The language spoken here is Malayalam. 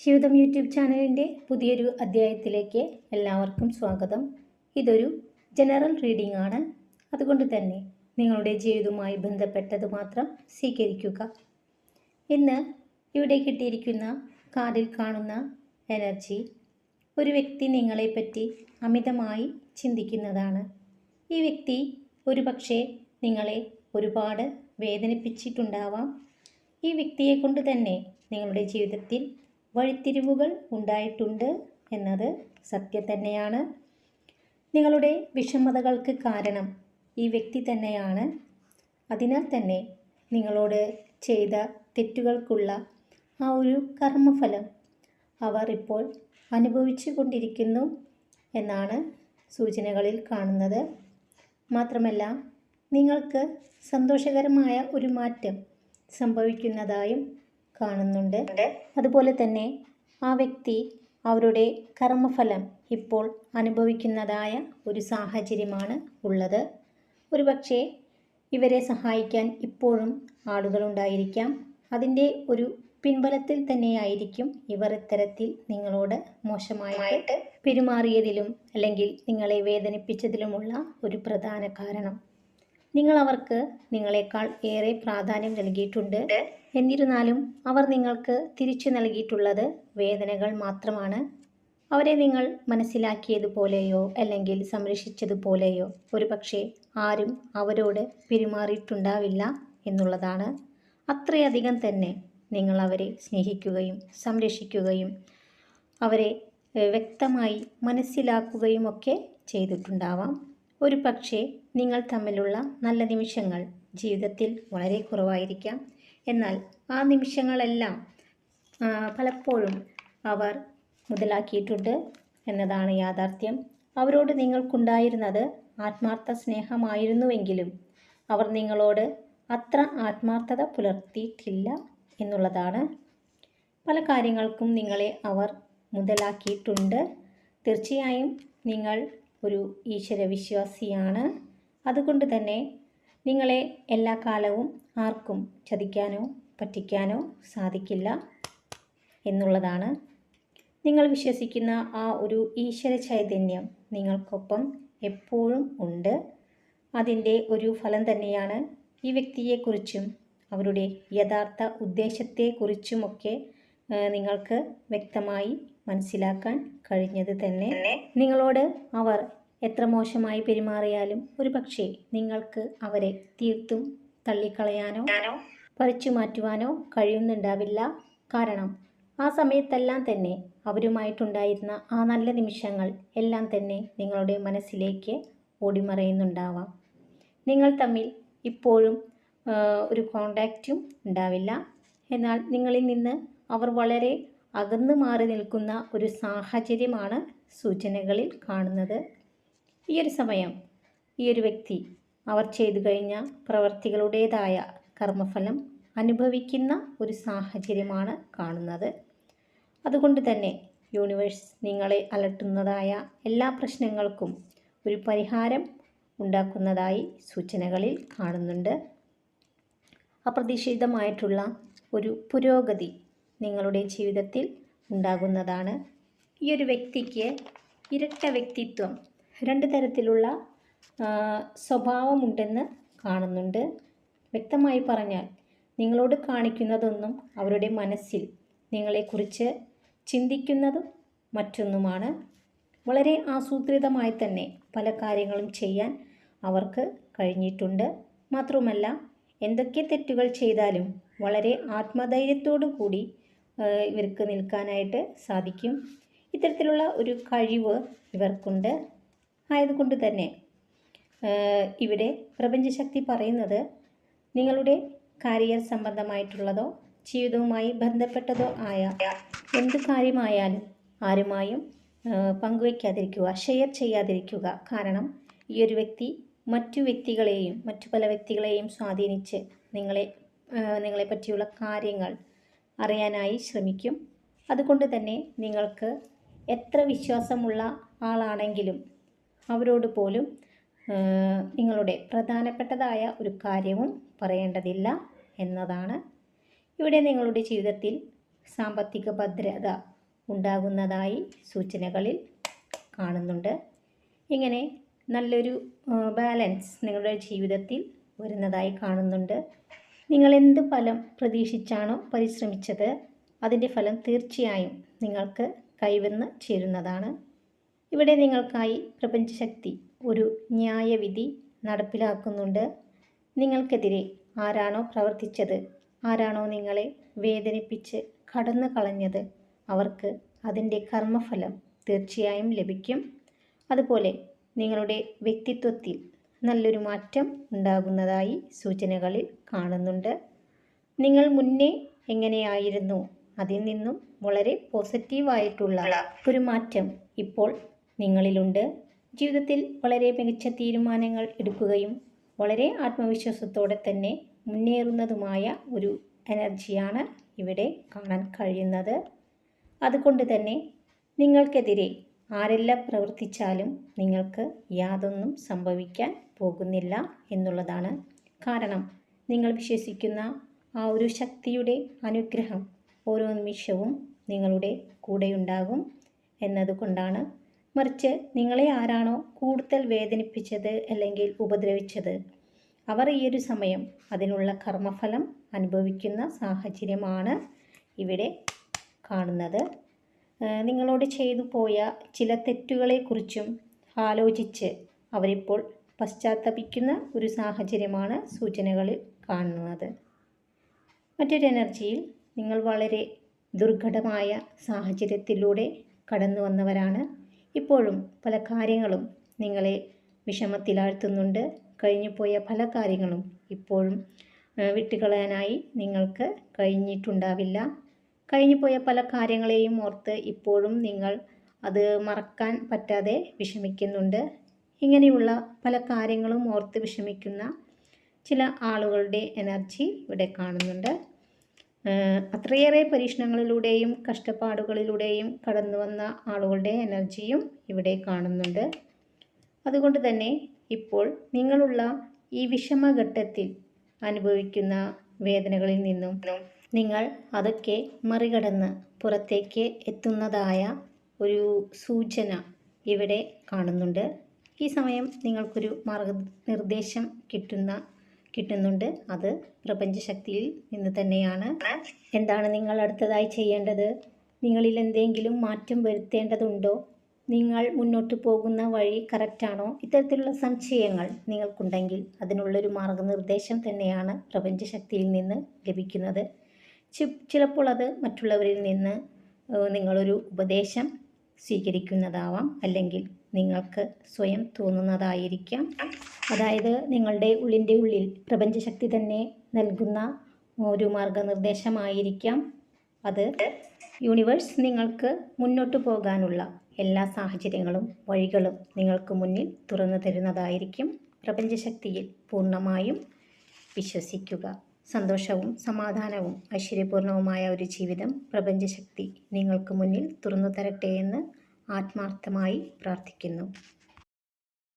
ശിവതം യൂട്യൂബ് ചാനലിന്റെ പുതിയൊരു അധ്യായത്തിലേക്ക് എല്ലാവർക്കും സ്വാഗതം. ഇതൊരു ജനറൽ റീഡിംഗ് ആണ് അതുകൊണ്ട് തന്നെ നിങ്ങളുടെ ജീവിതവുമായി ബന്ധപ്പെട്ടത് മാത്രം സ്വീകരിക്കുക. ഇന്ന് ഇവിടെ കിട്ടിയിരിക്കുന്ന കാർഡിൽ കാണുന്ന എനർജി ഒരു വ്യക്തി നിങ്ങളെപ്പറ്റി അമിതമായി ചിന്തിക്കുന്നതാണ്. ഈ വ്യക്തി ഒരു നിങ്ങളെ ഒരുപാട് വേദനിപ്പിച്ചിട്ടുണ്ടാവാം. ഈ വ്യക്തിയെ കൊണ്ട് തന്നെ നിങ്ങളുടെ ജീവിതത്തിൽ വഴിത്തിരിവുകൾ ഉണ്ടായിട്ടുണ്ട് എന്നത് സത്യം തന്നെയാണ്. നിങ്ങളുടെ വിഷമതകൾക്ക് കാരണം ഈ വ്യക്തി തന്നെയാണ്. അതിനാൽ തന്നെ നിങ്ങളോട് ചെയ്ത തെറ്റുകൾക്കുള്ള ആ ഒരു കർമ്മഫലം അവർ ഇപ്പോൾ അനുഭവിച്ചു കൊണ്ടിരിക്കുന്നു എന്നാണ് സൂചനകളിൽ കാണുന്നത്. മാത്രമല്ല നിങ്ങൾക്ക് സന്തോഷകരമായ ഒരു മാറ്റം സംഭവിക്കുന്നതായും കാണുന്നുണ്ട്. അതുപോലെ തന്നെ ആ വ്യക്തി അവരുടെ കർമ്മഫലം ഇപ്പോൾ അനുഭവിക്കുന്നതായ ഒരു സാഹചര്യമാണ് ഉള്ളത്. ഒരുപക്ഷെ ഇവരെ സഹായിക്കാൻ ഇപ്പോഴും ആളുകളുണ്ടായിരിക്കാം. അതിന്റെ ഒരു പിൻബലത്തിൽ തന്നെയായിരിക്കും ഇവർ ഇത്തരത്തിൽ നിങ്ങളോട് മോശമായിട്ട് പെരുമാറിയതിലും അല്ലെങ്കിൽ നിങ്ങളെ വേദനിപ്പിച്ചതിലുമുള്ള ഒരു പ്രധാന കാരണം. നിങ്ങൾ അവർക്ക് നിങ്ങളെക്കാൾ ഏറെ പ്രാധാന്യം നൽകിയിട്ടുണ്ട്. എന്നിരുന്നാലും അവർ നിങ്ങൾക്ക് തിരിച്ചു നൽകിയിട്ടുള്ളത് വേദനകൾ മാത്രമാണ്. അവരെ നിങ്ങൾ മനസ്സിലാക്കിയതുപോലെയോ അല്ലെങ്കിൽ സംരക്ഷിച്ചതുപോലെയോ ഒരുപക്ഷെ ആരും അവരോട് പെരുമാറിയിട്ടുണ്ടാവില്ല എന്നുള്ളതാണ്. അത്രയധികം തന്നെ നിങ്ങൾ അവരെ സ്നേഹിക്കുകയും സംരക്ഷിക്കുകയും അവരെ വ്യക്തമായി മനസ്സിലാക്കുകയും ഒക്കെ ചെയ്തിട്ടുണ്ടാവാം. ഒരു പക്ഷേ നിങ്ങൾ തമ്മിലുള്ള നല്ല നിമിഷങ്ങൾ ജീവിതത്തിൽ വളരെ കുറവായിരിക്കാം. എന്നാൽ ആ നിമിഷങ്ങളെല്ലാം പലപ്പോഴും അവർ മുതലാക്കിയിട്ടുണ്ട് എന്നതാണ് യാഥാർത്ഥ്യം. അവരോട് നിങ്ങൾക്കുണ്ടായിരുന്നത് ആത്മാർത്ഥ സ്നേഹമായിരുന്നുവെങ്കിലും അവർ നിങ്ങളോട് അത്ര ആത്മാർത്ഥത പുലർത്തിയിട്ടില്ല എന്നുള്ളതാണ്. പല കാര്യങ്ങൾക്കും നിങ്ങളെ അവർ മുതലാക്കിയിട്ടുണ്ട്. തീർച്ചയായും നിങ്ങൾ ഒരു ഈശ്വരവിശ്വാസിയാണ്. അതുകൊണ്ട് തന്നെ നിങ്ങളെ എല്ലാ കാലവും ആർക്കും ചതിക്കാനോ പറ്റിക്കാനോ സാധിക്കില്ല എന്നുള്ളതാണ്. നിങ്ങൾ വിശ്വസിക്കുന്ന ആ ഒരു ഈശ്വര ചൈതന്യം നിങ്ങൾക്കൊപ്പം എപ്പോഴും ഉണ്ട്. അതിന്റെ ഒരു ഫലം തന്നെയാണ് ഈ വ്യക്തിയെക്കുറിച്ചും അവരുടെ യഥാർത്ഥ ഉദ്ദേശത്തെക്കുറിച്ചുമൊക്കെ നിങ്ങൾക്ക് വ്യക്തമായി മനസ്സിലാക്കാൻ കഴിഞ്ഞത് തന്നെ നിങ്ങളോട് അവർ എത്ര മോശമായി പെരുമാറിയാലും ഒരു പക്ഷേ നിങ്ങൾക്ക് അവരെ തീർത്തും തള്ളിക്കളയാനോ പറിച്ചു മാറ്റുവാനോ കഴിയുന്നുണ്ടാവില്ല. കാരണം ആ സമയത്തെല്ലാം തന്നെ അവരുമായിട്ടുണ്ടായിരുന്ന ആ നല്ല നിമിഷങ്ങൾ എല്ലാം തന്നെ നിങ്ങളുടെ മനസ്സിലേക്ക് ഓടിമറയുന്നുണ്ടാവാം. നിങ്ങൾ തമ്മിൽ ഇപ്പോഴും ഒരു കോണ്ടാക്റ്റും ഉണ്ടാവില്ല. എന്നാൽ നിങ്ങളിൽ നിന്ന് അവർ വളരെ അകന്നു മാറി നിൽക്കുന്ന ഒരു സാഹചര്യമാണ് സൂചനകളിൽ കാണുന്നത്. ഈ ഒരു സമയം ഈ ഒരു വ്യക്തി അവർ ചെയ്തു കഴിഞ്ഞ പ്രവർത്തികളുടേതായ കർമ്മഫലം അനുഭവിക്കുന്ന ഒരു സാഹചര്യമാണ് കാണുന്നത്. അതുകൊണ്ട് തന്നെ യൂണിവേഴ്സ് നിങ്ങളെ അലട്ടുന്നതായ എല്ലാ പ്രശ്നങ്ങൾക്കും ഒരു പരിഹാരം ഉണ്ടാക്കുന്നതായി സൂചനകളിൽ കാണുന്നുണ്ട്. അപ്രതീക്ഷിതമായിട്ടുള്ള ഒരു പുരോഗതി നിങ്ങളുടെ ജീവിതത്തിൽ ഉണ്ടാകുന്നതാണ്. ഈ ഒരു വ്യക്തിക്ക് ഇരട്ട വ്യക്തിത്വം രണ്ട് തരത്തിലുള്ള സ്വഭാവമുണ്ടെന്ന് കാണുന്നുണ്ട്. വ്യക്തമായി പറഞ്ഞാൽ നിങ്ങളോട് കാണിക്കുന്നതൊന്നും അവരുടെ മനസ്സിൽ നിങ്ങളെക്കുറിച്ച് ചിന്തിക്കുന്നതും മറ്റൊന്നുമാണ്. വളരെ ആസൂത്രിതമായി തന്നെ പല കാര്യങ്ങളും ചെയ്യാൻ അവർക്ക് കഴിഞ്ഞിട്ടുണ്ട്. മാത്രമല്ല എന്തൊക്കെ തെറ്റുകൾ ചെയ്താലും വളരെ ആത്മധൈര്യത്തോടു കൂടി ഇവർക്ക് നിൽക്കാനായിട്ട് സാധിക്കും. ഇത്തരത്തിലുള്ള ഒരു കഴിവ് ഇവർക്കുണ്ട്. ആയതുകൊണ്ട് തന്നെ ഇവിടെ പ്രപഞ്ചശക്തി പറയുന്നത് നിങ്ങളുടെ കരിയർ സംബന്ധമായിട്ടുള്ളതോ ജീവിതവുമായി ബന്ധപ്പെട്ടതോ ആയ എന്ത് കാര്യമായാലും ആരുമായും പങ്കുവയ്ക്കാതിരിക്കുക ഷെയർ ചെയ്യാതിരിക്കുക. കാരണം ഈ ഒരു വ്യക്തി മറ്റു വ്യക്തികളെയും മറ്റു പല വ്യക്തികളെയും സ്വാധീനിച്ച് നിങ്ങളെ നിങ്ങളെ പറ്റിയുള്ള കാര്യങ്ങൾ അറിയാനായി ശ്രമിക്കും. അതുകൊണ്ട് തന്നെ നിങ്ങൾക്ക് എത്ര വിശ്വാസമുള്ള ആളാണെങ്കിലും അവരോട് പോലും നിങ്ങളുടെ പ്രധാനപ്പെട്ടതായ ഒരു കാര്യവും പറയേണ്ടതില്ല എന്നതാണ്. ഇവിടെ നിങ്ങളുടെ ജീവിതത്തിൽ സാമ്പത്തിക ഭദ്രത ഉണ്ടാകുന്നതായി സൂചനകളിൽ കാണുന്നുണ്ട്. ഇങ്ങനെ നല്ലൊരു ബാലൻസ് നിങ്ങളുടെ ജീവിതത്തിൽ വരുന്നതായി കാണുന്നുണ്ട്. നിങ്ങൾ എന്ത് ഫലം പ്രതീക്ഷിച്ചാണോ പരിശ്രമിച്ചത് അതിന്റെ ഫലം തീർച്ചയായും നിങ്ങൾക്ക് കൈവന്ന് ചേരുന്നതാണ്. ഇവിടെ നിങ്ങൾക്കായി പ്രപഞ്ചശക്തി ഒരു ന്യായവിധി നടപ്പിലാക്കുന്നുണ്ട്. നിങ്ങൾക്കെതിരെ ആരാണോ പ്രവർത്തിച്ചത് ആരാണോ നിങ്ങളെ വേദനിപ്പിച്ച് കടന്നു കളഞ്ഞത് അവർക്ക് അതിന്റെ കർമ്മഫലം തീർച്ചയായും ലഭിക്കും. അതുപോലെ നിങ്ങളുടെ വ്യക്തിത്വത്തിൽ നല്ലൊരു മാറ്റം ഉണ്ടാകുന്നതായി സൂചനകളിൽ കാണുന്നുണ്ട്. നിങ്ങൾ മുന്നേ എങ്ങനെയായിരുന്നു? അതിൽ നിന്നും വളരെ പോസിറ്റീവായിട്ടുള്ള ഒരു മാറ്റം ഇപ്പോൾ നിങ്ങളിലുണ്ട്. ജീവിതത്തിൽ വളരെ മികച്ച തീരുമാനങ്ങൾ എടുക്കുകയും വളരെ ആത്മവിശ്വാസത്തോടെ തന്നെ മുന്നേറുന്നതുമായ ഒരു എനർജിയാണ് ഇവിടെ കാണാൻ കഴിയുന്നത്. അതുകൊണ്ട് തന്നെ നിങ്ങൾക്കെതിരെ ആരെല്ലാം പ്രവർത്തിച്ചാലും നിങ്ങൾക്ക് യാതൊന്നും സംഭവിക്കാൻ പോകുന്നില്ല എന്നുള്ളതാണ് കാരണം. നിങ്ങൾ വിശ്വസിക്കുന്ന ആ ഒരു ശക്തിയുടെ അനുഗ്രഹം ഓരോ നിമിഷവും നിങ്ങളുടെ കൂടെയുണ്ടാകും എന്നതുകൊണ്ടാണ്. മറിച്ച് നിങ്ങളെ ആരാണോ കൂടുതൽ വേദനിപ്പിച്ചത് അല്ലെങ്കിൽ ഉപദ്രവിച്ചത് അവർ ഈ ഒരു സമയം അതിനുള്ള കർമ്മഫലം അനുഭവിക്കുന്ന സാഹചര്യമാണ് ഇവിടെ കാണുന്നത്. നിങ്ങളോട് ചെയ്തു പോയ ചില തെറ്റുകളെക്കുറിച്ചും ആലോചിച്ച് അവരിപ്പോൾ പശ്ചാത്തപിക്കുന്ന ഒരു സാഹചര്യമാണ് സൂചനകളിൽ കാണുന്നത്. മറ്റൊരു എനർജിയിൽ നിങ്ങൾ വളരെ ദുർഘടമായ സാഹചര്യത്തിലൂടെ കടന്നു വന്നവരാണ് ഇപ്പോഴും പല കാര്യങ്ങളും നിങ്ങളെ വിഷമത്തിലാഴ്ത്തുന്നുണ്ട്. കഴിഞ്ഞു പോയ പല കാര്യങ്ങളും ഇപ്പോഴും വിട്ടുകളയാനായി നിങ്ങൾക്ക് കഴിഞ്ഞിട്ടുണ്ടാവില്ല. കഴിഞ്ഞു പോയ പല കാര്യങ്ങളെയും ഓർത്ത് ഇപ്പോഴും നിങ്ങൾ അത് മറക്കാൻ പറ്റാതെ വിഷമിക്കുന്നുണ്ട്. ഇങ്ങനെയുള്ള പല കാര്യങ്ങളും ഓർത്ത് വിഷമിക്കുന്ന ചില ആളുകളുടെ എനർജി ഇവിടെ കാണുന്നുണ്ട്. അത്രയേറെ പരീക്ഷണങ്ങളിലൂടെയും കഷ്ടപ്പാടുകളിലൂടെയും കടന്നു വന്ന ആളുകളുടെ എനർജിയും ഇവിടെ കാണുന്നുണ്ട്. അതുകൊണ്ട് തന്നെ ഇപ്പോൾ നിങ്ങളുള്ള ഈ വിഷമഘട്ടത്തിൽ അനുഭവിക്കുന്ന വേദനകളിൽ നിന്നും നിങ്ങൾ അതൊക്കെ മറികടന്ന് പുറത്തേക്ക് എത്തുന്നതായ ഒരു സൂചന ഇവിടെ കാണുന്നുണ്ട്. ഈ സമയം നിങ്ങൾക്കൊരു മാർഗ നിർദ്ദേശം കിട്ടുന്ന കിട്ടുന്നുണ്ട്. അത് പ്രപഞ്ചശക്തിയിൽ നിന്ന് തന്നെയാണ്. എന്താണ് നിങ്ങൾ അടുത്തതായി ചെയ്യേണ്ടത്? നിങ്ങളിൽ എന്തെങ്കിലും മാറ്റം വരുത്തേണ്ടതുണ്ടോ? നിങ്ങൾ മുന്നോട്ട് പോകുന്ന വഴി കറക്റ്റാണോ ഇത്തരത്തിലുള്ള സംശയങ്ങൾ നിങ്ങൾക്കുണ്ടെങ്കിൽ അതിനുള്ളൊരു മാർഗനിർദ്ദേശം തന്നെയാണ് പ്രപഞ്ചശക്തിയിൽ നിന്ന് ലഭിക്കുന്നത്. ചിലപ്പോൾ അത് മറ്റുള്ളവരിൽ നിന്ന് നിങ്ങളൊരു ഉപദേശം സ്വീകരിക്കുന്നതാവാം. അല്ലെങ്കിൽ നിങ്ങൾക്ക് സ്വയം തോന്നുന്നതായിരിക്കാം. അതായത് നിങ്ങളുടെ ഉള്ളിന്റെ ഉള്ളിൽ പ്രപഞ്ചശക്തി തന്നെ നൽകുന്ന ഒരു മാർഗനിർദ്ദേശമായിരിക്കാം. അത് യൂണിവേഴ്സ് നിങ്ങൾക്ക് മുന്നോട്ട് പോകാനുള്ള എല്ലാ സാഹചര്യങ്ങളും വഴികളും നിങ്ങൾക്ക് മുന്നിൽ തുറന്നു തരുന്നതായിരിക്കും. പ്രപഞ്ചശക്തിയിൽ പൂർണമായും വിശ്വസിക്കുക. സന്തോഷവും സമാധാനവും ഐശ്വര്യപൂർണവുമായ ഒരു ജീവിതം പ്രപഞ്ചശക്തി നിങ്ങൾക്ക് മുന്നിൽ തുറന്നു തരട്ടെ എന്ന് ആത്മാർത്ഥമായി പ്രാർത്ഥിക്കുന്നു.